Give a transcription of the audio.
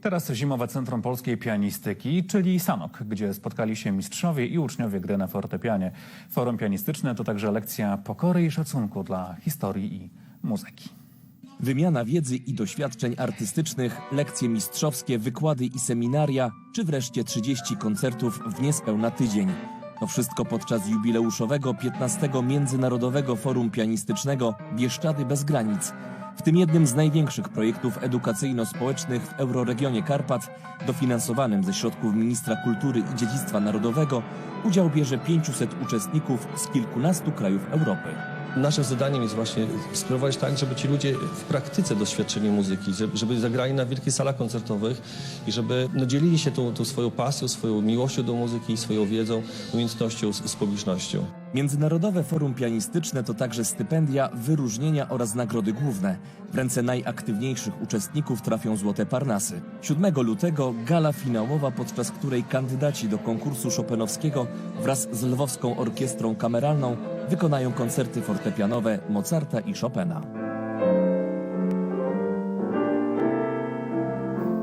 Teraz Zimowe Centrum Polskiej Pianistyki, czyli SANOK, gdzie spotkali się mistrzowie i uczniowie gry na fortepianie. Forum pianistyczne to także lekcja pokory i szacunku dla historii i muzyki. Wymiana wiedzy i doświadczeń artystycznych, lekcje mistrzowskie, wykłady i seminaria, czy wreszcie 30 koncertów w niespełna tydzień. To wszystko podczas jubileuszowego 15. Międzynarodowego Forum Pianistycznego Bieszczady bez granic. W tym jednym z największych projektów edukacyjno-społecznych w euroregionie Karpat, dofinansowanym ze środków Ministra Kultury i Dziedzictwa Narodowego, udział bierze 500 uczestników z kilkunastu krajów Europy. Naszym zadaniem jest właśnie spróbować tak, żeby ci ludzie w praktyce doświadczyli muzyki, żeby- zagrali na wielkich salach koncertowych i żeby no, dzielili się tą, tą swoją pasją, swoją miłością do muzyki, swoją wiedzą, umiejętnością z, z publicznością. Międzynarodowe Forum Pianistyczne to także stypendia, wyróżnienia oraz nagrody główne. W ręce najaktywniejszych uczestników trafią złote parnasy. 7 lutego gala finałowa, podczas której kandydaci do konkursu Chopinowskiego wraz z Lwowską Orkiestrą Kameralną wykonają koncerty fortepianowe Mozarta i Chopina.